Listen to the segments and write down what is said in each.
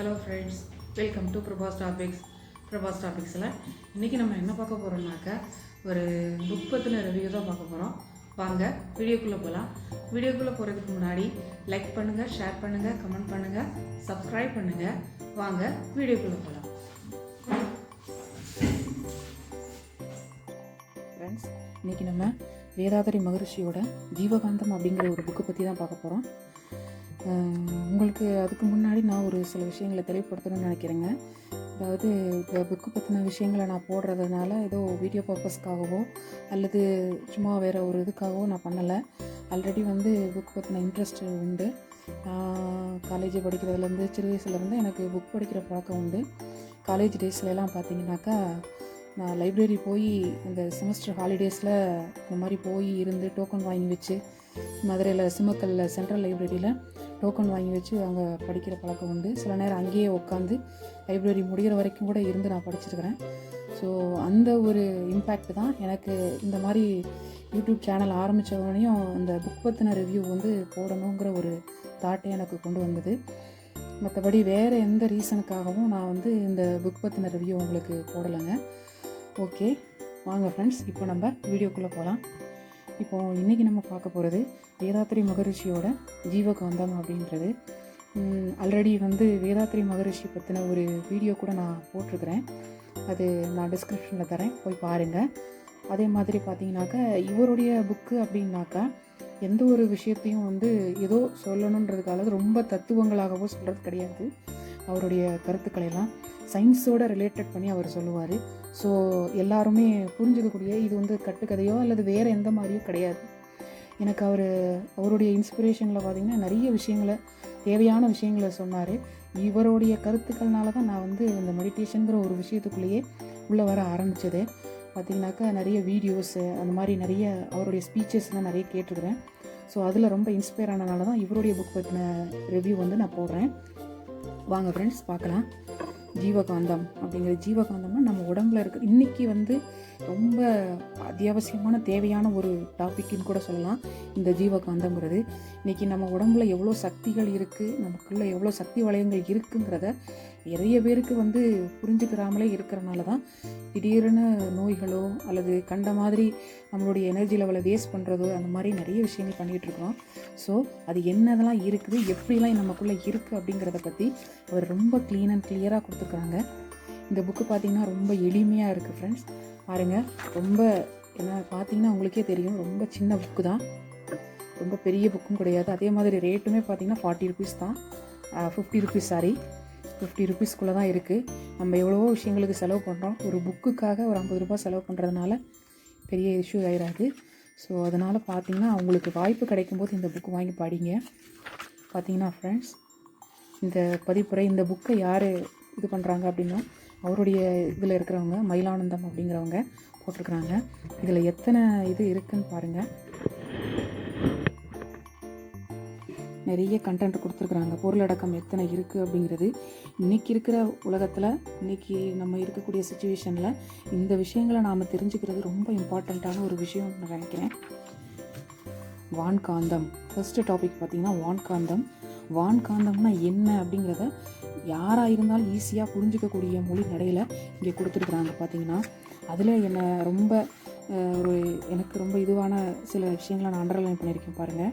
Hello friends welcome to Prabhas topics Prabhas டாபிக்ஸில் இன்றைக்கி நம்ம என்ன பார்க்க போகிறோம்னாக்கா ஒரு புக் பற்றின ரிவ்யூ தான் பார்க்க போகிறோம் வாங்க வீடியோக்குள்ளே போகலாம் வீடியோக்குள்ளே போகிறதுக்கு முன்னாடி லைக் பண்ணுங்கள் ஷேர் பண்ணுங்கள் கமெண்ட் பண்ணுங்கள் சப்ஸ்கிரைப் பண்ணுங்கள் வாங்க வீடியோக்குள்ளே போகலாம் ஃப்ரெண்ட்ஸ் இன்றைக்கி நம்ம வேதாதரி மகரிஷியோட ஜீவகாந்தம் அப்படிங்கிற ஒரு புக்கை பற்றி தான் பார்க்க போகிறோம் உங்களுக்கு அதுக்கு முன்னாடி நான் ஒரு சில விஷயங்களை தெளிவுபடுத்தணும்னு நினைக்கிறேங்க. அதாவது இந்த புக்கு பற்றின விஷயங்களை நான் போடுறதுனால ஏதோ வீடியோ பர்பஸ்க்காகவோ அல்லது சும்மா வேறு ஒரு இதுக்காகவோ நான் பண்ணலை. ஆல்ரெடி வந்து புக் பற்றின இன்ட்ரெஸ்ட் உண்டு. காலேஜ் படிக்கிறதுலேருந்து சிறு வயசுலேருந்து எனக்கு புக் படிக்கிற பழக்கம் உண்டு. காலேஜ் டேஸ்லலாம் பார்த்தீங்கன்னாக்கா நான் லைப்ரரி போய் இந்த செமஸ்டர் ஹாலிடேஸில் இந்த மாதிரி போய் இருந்து டோக்கன் வாங்கி வச்சு மதுரையில் சிம்மக்கல்ல சென்ட்ரல் லைப்ரரியில் டோக்கன் வாங்கி வச்சு அங்கே படிக்கிற பழக்கம் உண்டு. சில நேரம் அங்கேயே உட்காந்து லைப்ரரி முடிகிற வரைக்கும் கூட இருந்து நான் படிச்சிருக்கிறேன். ஸோ அந்த ஒரு இம்பேக்ட் தான் எனக்கு இந்த மாதிரி யூடியூப் சேனல் ஆரம்பித்தவனையும் இந்த புக் பற்றின ரிவ்யூ வந்து போடணுங்கிற ஒரு தாட்டை எனக்கு கொண்டு வந்தது. மற்றபடி வேறு எந்த ரீசனுக்காகவும் நான் வந்து இந்த புக் பற்றின ரிவ்யூ உங்களுக்கு போடலைங்க. ஓகே வாங்க ஃப்ரெண்ட்ஸ் இப்போ நம்ம வீடியோக்குள்ளே போகலாம். இப்போ இன்றைக்கி நம்ம பார்க்க போகிறது வேதாத்ரி மகரிஷியோட ஜீவகாந்தம் அப்படின்றது. ஆல்ரெடி வந்து வேதாத்திரி மகரிஷி பற்றின ஒரு வீடியோ கூட நான் போட்டிருக்கிறேன். அது நான் டிஸ்கிரிப்ஷனில் தரேன் போய் பாருங்கள் அதே மாதிரி பார்த்தீங்கன்னாக்கா இவருடைய புக்கு அப்படின்னாக்கா எந்த ஒரு விஷயத்தையும் வந்து ஏதோ சொல்லணுன்றதுக்காக ரொம்ப தத்துவங்களாகவோ சொல்கிறது கிடையாது. அவருடைய கருத்துக்களை எல்லாம் சயின்ஸோட ரிலேட்டட் பண்ணி அவர் சொல்லுவார். ஸோ எல்லாருமே புரிஞ்சுக்கக்கூடிய இது வந்து கட்டுக்கதையோ அல்லது வேறு எந்த மாதிரியோ கிடையாது. எனக்கு அவர் அவருடைய இன்ஸ்பிரேஷனில் பார்த்திங்கன்னா நிறைய விஷயங்களை தேவையான விஷயங்களை சொன்னார். இவருடைய கருத்துக்கள்னால தான் நான் வந்து இந்த மெடிடேஷனுங்கிற ஒரு விஷயத்துக்குள்ளேயே உள்ளே வர ஆரம்பித்தது பார்த்திங்கனாக்கா நிறைய வீடியோஸு அந்த மாதிரி நிறைய அவருடைய ஸ்பீச்சஸ்லாம் நிறைய கேட்டிருக்கிறேன். ஸோ அதில் ரொம்ப இன்ஸ்பயர் ஆனனால தான் இவருடைய புக் பற்றின ரிவ்யூ வந்து நான் போடுறேன். வாங்க ஃப்ரெண்ட்ஸ் பார்க்கலாம் ஜீவகாந்தம் அப்படிங்கிற ஜீவகாந்தம்னா நம்ம உடம்புல இருக்க இன்றைக்கி வந்து ரொம்ப அத்தியாவசியமான தேவையான ஒரு டாபிக்னு கூட சொல்லலாம். இந்த ஜீவகாந்தங்கிறது இன்றைக்கி நம்ம உடம்புல எவ்வளோ சக்திகள் இருக்குது நமக்குள்ளே எவ்வளோ சக்தி வளையங்கள் இருக்குங்கிறத நிறைய பேருக்கு வந்து புரிஞ்சுக்கிறாமலே இருக்கிறனால தான் திடீர்னு நோய்களோ அல்லது கண்ட மாதிரி நம்மளுடைய எனர்ஜி லெவலை வேஸ்ட் பண்ணுறதோ அந்த மாதிரி நிறைய விஷயங்கள் பண்ணிகிட்ருக்கோம் ஸோ அது என்னதெல்லாம் இருக்குது எப்படிலாம் நமக்குள்ளே இருக்குது அப்படிங்கிறத பற்றி அவர் ரொம்ப க்ளீன் அண்ட் கிளியராக கொடுத்துருக்குறாங்க. இந்த புக்கு பார்த்திங்கன்னா ரொம்ப எளிமையாக இருக்குது ஃப்ரெண்ட்ஸ் பாருங்கள் ரொம்ப என்ன பார்த்தீங்கன்னா உங்களுக்கே தெரியும் ரொம்ப சின்ன புக்கு தான். ரொம்ப பெரிய புக்கும் கிடையாது. அதே மாதிரி ரேட்டுமே பார்த்தீங்கன்னா ஃபார்ட்டி ருபீஸ் தான். ஃபிஃப்டி ருபீஸ் சாரி ஃபிஃப்டி ருபீஸ்க்குள்ளே தான் இருக்குது நம்ம எவ்வளவோ விஷயங்களுக்கு செலவு பண்ணுறோம் ஒரு புக்குக்காக ஒரு ஐம்பது ரூபாய் செலவு பண்ணுறதுனால பெரிய இஷ்யூ ஆயிடாது ஸோ அதனால் பார்த்தீங்கன்னா அவங்களுக்கு வாய்ப்பு கிடைக்கும்போது இந்த புக்கு வாங்கி படிங்க. பார்த்தீங்கன்னா ஃப்ரெண்ட்ஸ் இந்த பதிப்புரை இந்த புக்கை யார் இது பண்ணுறாங்க அப்படின்னா அவருடைய இதில் இருக்கிறவங்க மயிலானந்தம் அப்படிங்கிறவங்க போட்டிருக்கிறாங்க. இதில் எத்தனை இது இருக்குதுன்னு பாருங்கள் நிறைய கண்டென்ட் கொடுத்துருக்குறாங்க. பொருளடக்கம் எத்தனை இருக்குது அப்படிங்கிறது. இன்றைக்கி இருக்கிற உலகத்தில் இன்றைக்கி நம்ம இருக்கக்கூடிய சுச்சுவேஷனில் இந்த விஷயங்களை நாம் தெரிஞ்சுக்கிறது ரொம்ப இம்பார்ட்டண்ட்டான ஒரு விஷயம் நான் நினைக்கிறேன். வான்காந்தம். ஃபஸ்ட்டு டாபிக் பார்த்திங்கன்னா வான்காந்தம். வான்காந்தம்னா என்ன அப்படிங்கிறத யாராக இருந்தாலும் ஈஸியாக புரிஞ்சிக்கக்கூடிய மொழி நடையில் இங்கே கொடுத்துருக்குறாங்க பார்த்தீங்கன்னா. அதில் என்னை ரொம்ப ஒரு எனக்கு ரொம்ப இதுவான சில விஷயங்களை நான் அண்டர்லைன் பண்ணியிருக்கேன் பாருங்கள்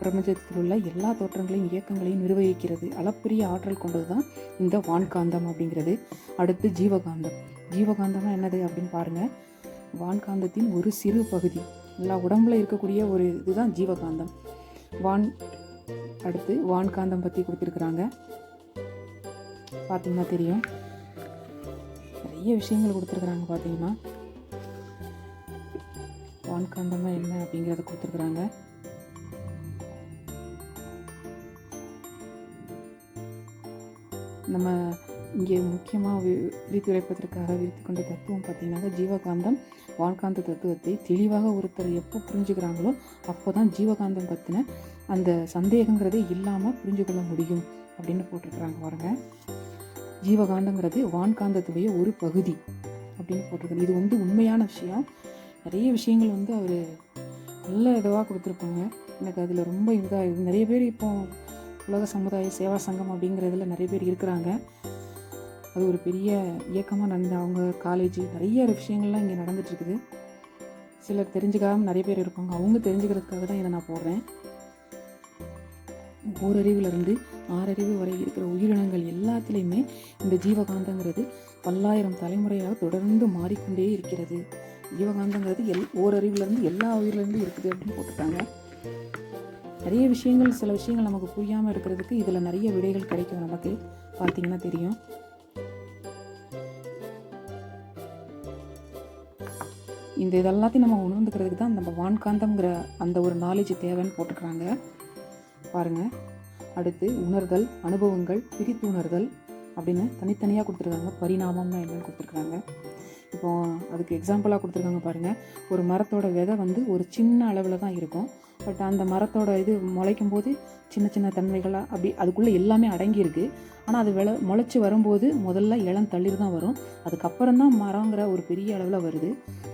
பிரபஞ்சத்தில் உள்ள எல்லா தோற்றங்களையும் இயக்கங்களையும் நிர்வகிக்கிறது அளப்பெரிய ஆற்றல் கொண்டது தான் இந்த வான்காந்தம் அப்படிங்கிறது. அடுத்து ஜீவகாந்தம். ஜீவகாந்தம்னா என்னது அப்படின்னு பாருங்கள் வான்காந்தத்தின் ஒரு சிறு பகுதி. எல்லா உடம்புல இருக்கக்கூடிய ஒரு இதுதான் ஜீவகாந்தம். வான் அடுத்து வான்காந்தம் பற்றி கொடுத்துருக்குறாங்க. பார்த்தீங்கன்னா தெரியும். நிறைய விஷயங்கள் கொடுத்துருக்குறாங்க பார்த்தீங்கன்னா வான்காந்தமாக என்ன அப்படிங்கிறத கொடுத்துருக்குறாங்க. நம்ம இங்கே முக்கியமாக வி விரித்துரைப்பதற்காக விரித்து கொண்ட தத்துவம் பார்த்திங்கனாக்கா ஜீவகாந்தம் வான்காந்த தத்துவத்தை தெளிவாக ஒருத்தர் எப்போ புரிஞ்சுக்கிறாங்களோ அப்போ தான் ஜீவகாந்தம் பற்றின அந்த சந்தேகங்கிறதே இல்லாமல் புரிஞ்சு கொள்ள முடியும் அப்படின்னு போட்டிருக்கிறாங்க பாருங்க. ஜீவகாந்தங்கிறது வான்காந்தத்துடைய ஒரு பகுதி அப்படின்னு போட்டிருக்காங்க. இது வந்து உண்மையான விஷயம். நிறைய விஷயங்கள் வந்து அவர் நல்ல இதுவாக கொடுத்துருப்பாங்க. எனக்கு அதில் ரொம்ப இதாக நிறைய பேர் இப்போ உலக சமுதாய சேவா சங்கம் அப்படிங்கிறதுல நிறைய பேர் இருக்கிறாங்க. அது ஒரு பெரிய இயக்கமாக நடந்த அவங்க காலேஜ் நிறைய விஷயங்கள்லாம் இங்கே நடந்துட்டுருக்குது. சிலர் தெரிஞ்சுக்காம நிறைய பேர் இருப்பாங்க. அவங்க தெரிஞ்சுக்கிறதுக்காக தான் இதை நான் போடுறேன். ஓரறிவிலிருந்து ஆறறிவு வரை இருக்கிற உயிரினங்கள் எல்லாத்துலேயுமே இந்த ஜீவகாந்தங்கிறது பல்லாயிரம் தலைமுறையாக தொடர்ந்து மாறிக்கொண்டே இருக்கிறது. ஜீவகாந்தங்கிறது எல் ஓரறிவிலிருந்து எல்லா உயிரிலேருந்து இருக்குது அப்படின்னு போட்டுட்டாங்க. நிறைய விஷயங்கள் சில விஷயங்கள் நமக்கு புரியாமல் இருக்கிறதுக்கு இதில் நிறைய விடைகள் கிடைக்கும் நமக்கு. பார்த்தீங்கன்னா தெரியும். இந்த இதெல்லாத்தையும் நம்ம உணர்ந்துக்கிறதுக்கு தான் நம்ம வான்காந்தம்ங்கிற அந்த ஒரு நாலேஜ் தேவைன்னு போட்டுக்கிறாங்க. பாருங்கள் அடுத்து உணர்தல் அனுபவங்கள் பிரித்து உணர்தல் அப்படின்னு தனித்தனியாக கொடுத்துருக்காங்க. பரிணாமம்னா என்னன்னு கொடுத்துருக்காங்க. இப்போ அதுக்கு எக்ஸாம்பிளாக கொடுத்துருக்காங்க பாருங்கள் ஒரு மரத்தோட விதை வந்து ஒரு சின்ன அளவில் தான் இருக்கும். பட் அந்த மரத்தோட இது முளைக்கும் போது சின்ன சின்ன தன்மைகளாக அப்படி அதுக்குள்ளே எல்லாமே அடங்கியிருக்கு. ஆனால் அது விள முளைச்சி வரும்போது முதல்ல இளம் தளிர் தான் வரும். அதுக்கப்புறம் தான் மரங்கிற ஒரு பெரிய அளவில் வருது.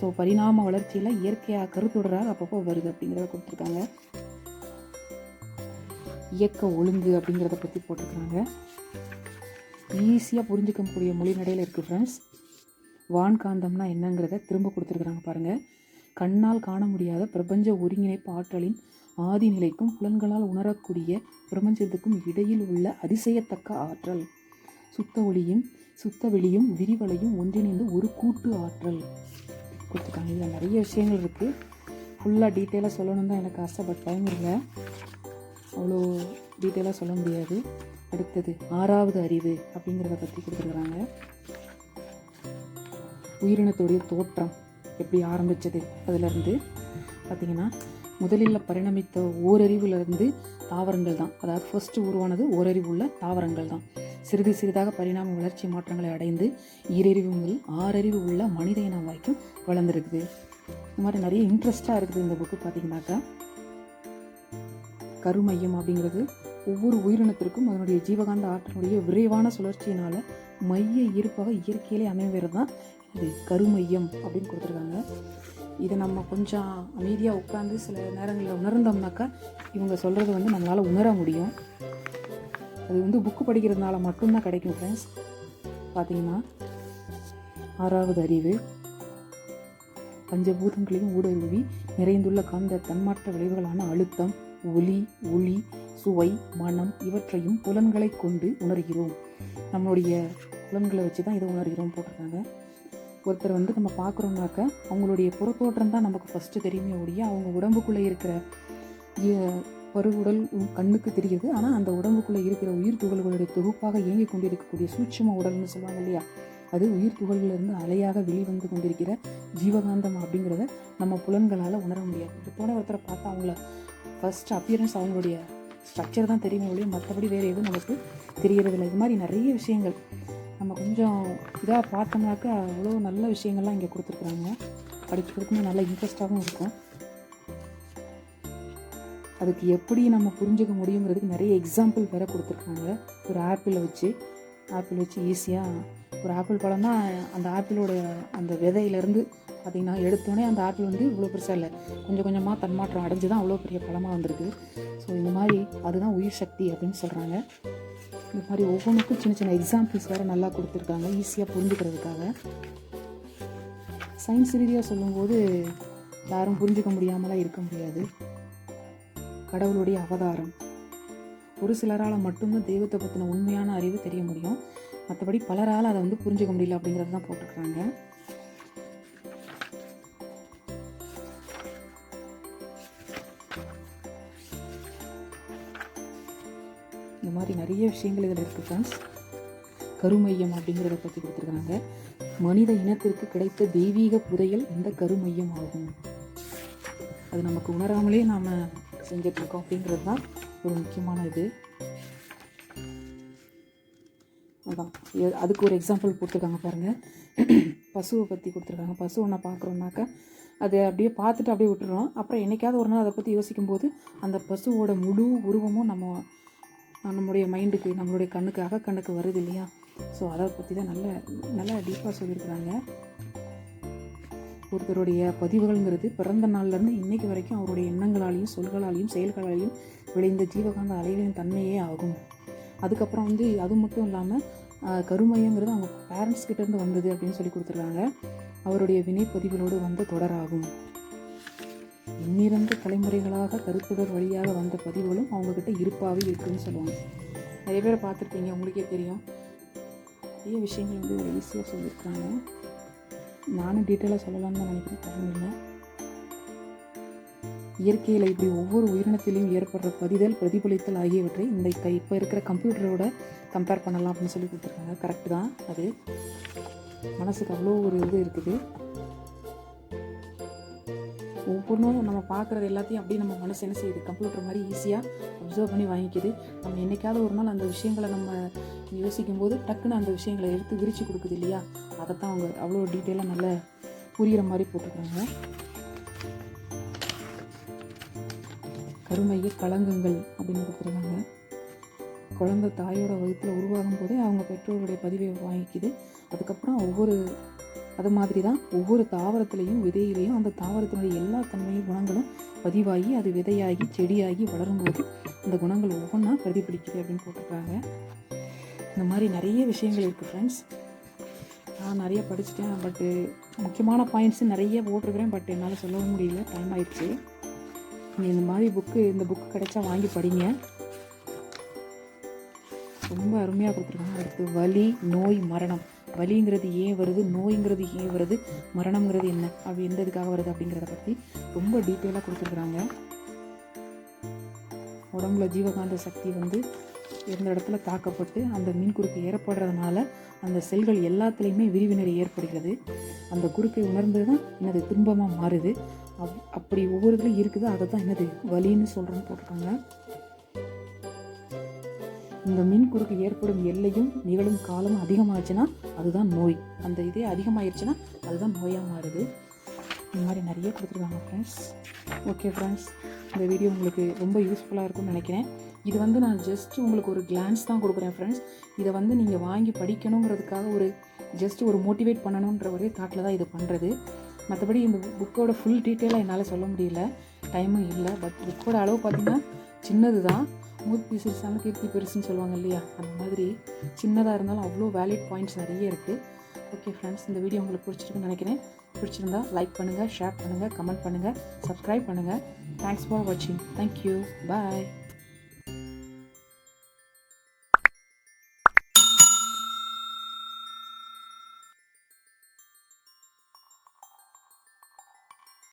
ஸோ பரிணாம வளர்ச்சியில் இயற்கையாக கருத்துடராக அப்பப்போ வருது அப்படிங்கிறத கொடுத்துருக்காங்க. இயக்க ஒழுங்கு அப்படிங்கிறத பற்றி போட்டிருக்காங்க ஈஸியாக புரிஞ்சுக்கக்கூடிய மொழி நடையில் இருக்குது ஃப்ரெண்ட்ஸ் வான்காந்தம்னா என்னங்கிறத திரும்ப கொடுத்துருக்குறாங்க பாருங்கள் கண்ணால் காண முடியாத பிரபஞ்ச ஒருங்கிணைப்பு ஆற்றலின் ஆதி நிலைக்கும் புலன்களால் உணரக்கூடிய பிரபஞ்சத்துக்கும் இடையில் உள்ள அதிசயத்தக்க ஆற்றல். சுத்த ஒளியும் சுத்த வெளியும் விரிவலையும் ஒன்றிணைந்து ஒரு கூட்டு ஆற்றல். கொடுத்துருக்காங்க. இதில் நிறைய விஷயங்கள் இருக்குது ஃபுல்லாக டீட்டெயிலாக சொல்லணும் தான் எனக்கு ஆசை பட் டைம் இல்லை. அவ்வளோ டீட்டெயிலாக சொல்ல முடியாது. அடுத்தது ஆறாவது அறிவு அப்படிங்கிறத பற்றி கொடுத்துருக்குறாங்க உயிரினத்துடைய தோற்றம். எப்படி ஆரம்பித்தது அதிலிருந்து பார்த்திங்கன்னா முதலில் பரிணமித்த ஓரறிவிலிருந்து தாவரங்கள் தான். அதாவது ஃபர்ஸ்ட் உருவானது ஓரறிவு உள்ள தாவரங்கள் தான். சிறிது சிறிதாக பரிணாம வளர்ச்சி மாற்றங்களை அடைந்து ஈரறிவு முதல் ஆறறிவு உள்ள மனித இனம் வரைக்கும் வளர்ந்துருக்குது. இந்த மாதிரி நிறைய இன்ட்ரெஸ்டாக இருக்குது இந்த புக்கு பார்த்திங்கனாக்கா கருமையம் அப்படிங்கிறது ஒவ்வொரு உயிரினத்திற்கும் அதனுடைய ஜீவகாந்த ஆற்றலுடைய விரைவான சுழற்சியினால் மைய ஈர்ப்பாக இயற்கையிலே அமைவது தான் இது கருமையம் அப்படின்னு கொடுத்துருக்காங்க. இதை நம்ம கொஞ்சம் அமைதியாக உட்காந்து சில நேரங்களில் உணர்ந்தோம்னாக்கா இவங்க சொல்கிறது வந்து நம்மளால் உணர முடியும். அது வந்து புக்கு படிக்கிறதுனால மட்டும்தான் கிடைக்கும் ஃப்ரெண்ட்ஸ் பார்த்தீங்கன்னா ஆறாவது அறிவு. பஞ்சபூதங்களையும் ஊடுருவி நிறைந்துள்ள காந்த தன்மாற்ற விளைவுகளான அழுத்தம் ஒளி ஒளி சுவை மனம் இவற்றையும் புலன்களை கொண்டு உணர்கிறோம். நம்மளுடைய புலன்களை வச்சு தான் இதை உணர்கிறோம் போட்டிருக்காங்க. ஒருத்தர் வந்து நம்ம பார்க்குறோம்னாக்க அவங்களுடைய புறத்தோற்றம் தான் நமக்கு ஃபஸ்ட்டு தெரியுமே ஒழிய அவங்க உடம்புக்குள்ளே இருக்கிற பருவுடல் கண்ணுக்கு தெரியுது. ஆனால் அந்த உடம்புக்குள்ளே இருக்கிற உயிர் துகள்களுடைய தொகுப்பாக இயங்கிக் கொண்டிருக்கக்கூடிய சூட்சம உடல்னு சொல்லுவாங்க இல்லையா? அது உயிர் துகள்களிலிருந்து அலையாக வெளிவந்து கொண்டிருக்கிற ஜீவகாந்தம் அப்படிங்கிறத நம்ம புலன்களால் உணர முடியாது. இதோட ஒருத்தரை பார்த்தா அவங்கள ஃபஸ்ட் அப்பியரன்ஸ் அவங்களுடைய ஸ்ட்ரக்சர் தான் தெரியுமே ஒழிய மற்றபடி வேறு எதுவும் நமக்கு தெரியறதில்ல. இது மாதிரி நிறைய விஷயங்கள். நம்ம கொஞ்சம் இதாக பார்த்தோம்னாக்கா அவ்வளோ நல்ல விஷயங்கள்லாம் இங்கே கொடுத்துருக்குறாங்க. படிக்கிறதுக்குமே நல்ல இன்ட்ரெஸ்டாகவும் இருக்கும். அதுக்கு எப்படி நம்ம புரிஞ்சுக்க முடியுங்கிறதுக்கு நிறைய எக்ஸாம்பிள் வேறு கொடுத்துருக்காங்க. ஒரு ஆப்பிளை வச்சு ஆப்பிள் வச்சு ஈஸியாக ஒரு ஆப்பிள் பழம்னா அந்த ஆப்பிளோட அந்த விதையிலேருந்து பார்த்திங்கன்னா எடுத்தோடனே அந்த ஆப்பிள் வந்து இவ்வளோ பெருசாக இல்லை. கொஞ்சம் கொஞ்சமாக தன்மாற்றம் அடைஞ்சு தான் அவ்வளோ பெரிய பழமாக வந்திருக்கு. ஸோ இந்த மாதிரி அதுதான் உயிர் சக்தி அப்படின்னு சொல்கிறாங்க இந்த மாதிரி ஒவ்வொன்றுக்கும் சின்ன சின்ன எக்ஸாம்பிள்ஸ் வேறு நல்லா கொடுத்துருக்காங்க ஈஸியாக புரிஞ்சுக்கிறதுக்காக. சயின்ஸ் ரீதியாக சொல்லும்போது யாரும் புரிஞ்சுக்க முடியாமலாம் இருக்க முடியாது. கடவுளுடைய அவதாரம். ஒரு சிலரால் மட்டும்தான் தெய்வத்தை பற்றின உண்மையான அறிவு தெரிய முடியும். மற்றபடி பலரால் அதை வந்து புரிஞ்சுக்க முடியல அப்படிங்கிறது தான் போட்டிருக்காங்க இந்த மாதிரி நிறைய விஷயங்கள் இதில் இருக்குது ஃப்ரெண்ட்ஸ் கருமையம் அப்படிங்கிறத பற்றி கொடுத்துருக்காங்க. மனித இனத்திற்கு கிடைத்த தெய்வீக புதையல் இந்த கருமையம் ஆகும். அது நமக்கு உணராமலே நாம் செஞ்சிட்ருக்கோம் அப்படிங்கிறது தான் ஒரு முக்கியமான இது. அதான். அதுக்கு ஒரு எக்ஸாம்பிள் கொடுத்துருக்காங்க பாருங்கள் பசுவை பற்றி கொடுத்துருக்காங்க. பசு ஒன்றை பார்க்குறோன்னாக்கா அது அப்படியே பார்த்துட்டு அப்படியே விட்டுறோம். அப்புறம் என்னைக்காவது ஒரு நாள் அதை பற்றி யோசிக்கும்போது அந்த பசுவோட முழு உருவமும் நம்ம நம்மளுடைய மைண்டுக்கு நம்மளுடைய கண்ணுக்கு அகக்கண்ணுக்கு வருது இல்லையா? ஸோ அதை பற்றி தான் நல்ல நல்லா டீப்பாக சொல்லியிருக்கிறாங்க. ஒருத்தருடைய பதிவுகள்ங்கிறது பிறந்த நாள்லேருந்து இன்னைக்கு வரைக்கும் அவருடைய எண்ணங்களாலையும் சொல்களாலையும் செயல்களாலையும் விளைந்த ஜீவகாந்த அலைகளின் தன்மையே ஆகும். அதுக்கப்புறம் வந்து அது மட்டும் இல்லாமல் கருமையங்கிறது அவங்க பேரண்ட்ஸ் கிட்டேருந்து வந்தது அப்படின்னு சொல்லி கொடுத்துருக்காங்க. அவருடைய வினைப்பதிவுகளோடு வந்த தொடராகும். எண்ணிறந்த தலைமுறைகளாக கருத்துடர் வழியாக வந்த பதிவுகளும் அவங்கக்கிட்ட இருப்பாகவே இருக்குதுன்னு சொல்லுவாங்க. நிறைய பேரை பார்த்துருப்பீங்க உங்களுக்கே தெரியும். நிறைய விஷயங்கள் வந்து ஈஸியாக சொல்லியிருக்காங்க. நானும் டீட்டெயிலாக சொல்லலாம்னு தான் நினைக்கிறேன் டைம் இல்லை. இயற்கையில் இப்படி ஒவ்வொரு உயிரினத்திலையும் ஏற்படுற பதிதல் பிரதிபலித்தல் ஆகியவற்றை இந்த க இப்போ இருக்கிற கம்ப்யூட்டரோட கம்பேர் பண்ணலாம் அப்படின்னு சொல்லி கொடுத்துருக்காங்க. கரெக்டு தான் அது. மனசுக்கு அவ்வளோ ஒரு இது இருக்குது. ஒவ்வொன்றும் நம்ம பார்க்குறது எல்லாத்தையும் அப்படியே நம்ம மனசு என்ன செய்யுது? கம்ப்யூட்டர் மாதிரி ஈஸியாக அப்சர்வ் பண்ணி வாங்கிக்குது. நம்ம என்றைக்காவது ஒரு நாள் அந்த விஷயங்களை நம்ம யோசிக்கும் போது டக்குன்னு அந்த விஷயங்களை எடுத்து விரித்து கொடுக்குது இல்லையா? அதைத்தான் அவங்க அவ்வளோ டீட்டெயிலாக நல்ல புரிகிற மாதிரி போட்டிருக்காங்க கருமையை கலங்குங்கள் அப்படின்னு கொடுத்துருக்காங்க. குழந்தை தாயோட வயிற்றில் உருவாகும் போதே அவங்க பெற்றோருடைய பதிவை வாங்கிக்குது. அதுக்கப்புறம் ஒவ்வொரு அது மாதிரி தான் ஒவ்வொரு தாவரத்துலேயும் விதையிலையும் அந்த தாவரத்தினுடைய எல்லா தன்மையும் குணங்களும் பதிவாகி அது விதையாகி செடியாகி வளரும்போது அந்த குணங்கள் ஒவ்வொன்றா பிரதிபலிக்குது அப்படின்னு போட்டிருக்காங்க. இந்த மாதிரி நிறைய விஷயங்கள் இருக்குது ஃப்ரெண்ட்ஸ் நான் நிறைய படிச்சுட்டேன் பட்டு முக்கியமான பாயிண்ட்ஸு நிறைய போட்டிருக்கிறேன் பட் என்னால் சொல்லவும் முடியல. டைம் ஆயிடுச்சு. நீங்கள் இந்த மாதிரி புக்கு இந்த புக்கு கிடைச்சா வாங்கி படிங்க. ரொம்ப அருமையாக கொடுத்துருக்காங்க. அடுத்து வலி நோய் மரணம். வலிங்கிறது ஏன் வருது? நோய்ங்கிறது ஏன் வருது? மரணம்ங்கிறது என்ன? அப்படி எந்த இதுக்காக வருது அப்படிங்கிறத பற்றி ரொம்ப டீட்டெயிலாக கொடுத்துருக்குறாங்க உடம்புல ஜீவகாந்த சக்தி வந்து இருந்த இடத்துல தாக்கப்பட்டு அந்த மின் குறுக்கு ஏற்படுறதுனால அந்த செல்கள் எல்லாத்துலேயுமே விரிவினரை ஏற்படுகிறது. அந்த குறுக்கை உணர்ந்து தான் எனது துன்பமாக மாறுது. அப் அப்படி ஒவ்வொரு இதுலையும் இருக்குது. அதை தான் என்னது? வலின்னு சொல்கிறேன்னு போட்டிருக்காங்க. இந்த மின் குறுக்கு ஏற்படும் எல்லையும் நிகழும் காலமும் அதிகமாகிச்சுன்னா அதுதான் நோய். அந்த இதே அதிகமாகிடுச்சுன்னா அதுதான் நோயாக மாறுது. இந்த மாதிரி நிறைய கொடுத்துருக்காங்க ஃப்ரெண்ட்ஸ் ஓகே ஃப்ரெண்ட்ஸ் இந்த வீடியோ உங்களுக்கு ரொம்ப யூஸ்ஃபுல்லாக இருக்கும்னு நினைக்கிறேன். இது வந்து நான் ஜஸ்ட் உங்களுக்கு ஒரு கிளான்ஸ் தான் கொடுக்குறேன் ஃப்ரெண்ட்ஸ் இதை வந்து நீங்கள் வாங்கி படிக்கணுங்கிறதுக்காக ஒரு ஜஸ்ட் ஒரு மோட்டிவேட் பண்ணணுன்ற ஒரே தாட்டில் தான் இது பண்ணுறது மற்றபடி இந்த புக்கோட ஃபுல் டீட்டெயிலாக என்னால் சொல்ல முடியல. டைமும் இல்லை. பட் புக்கோட அளவு பார்த்திங்கன்னா சின்னது தான் மூர்த்தி சிறுசான கீர்த்தி பெருசுன்னு சொல்லுவாங்க இல்லையா? அந்த மாதிரி சின்னதாக இருந்தாலும் அவ்வளோ வேலிட் பாயிண்ட்ஸ் நிறைய இருக்குது ஓகே ஃப்ரெண்ட்ஸ் இந்த வீடியோ உங்களுக்கு பிடிச்சிருக்குன்னு நினைக்கிறேன். பிடிச்சிருந்தா லைக் பண்ணுங்கள் ஷேர் பண்ணுங்கள் கமெண்ட் பண்ணுங்கள் சப்ஸ்கிரைப் பண்ணுங்கள் தேங்க்ஸ் ஃபார் வாட்சிங் தேங்க்யூ பாய்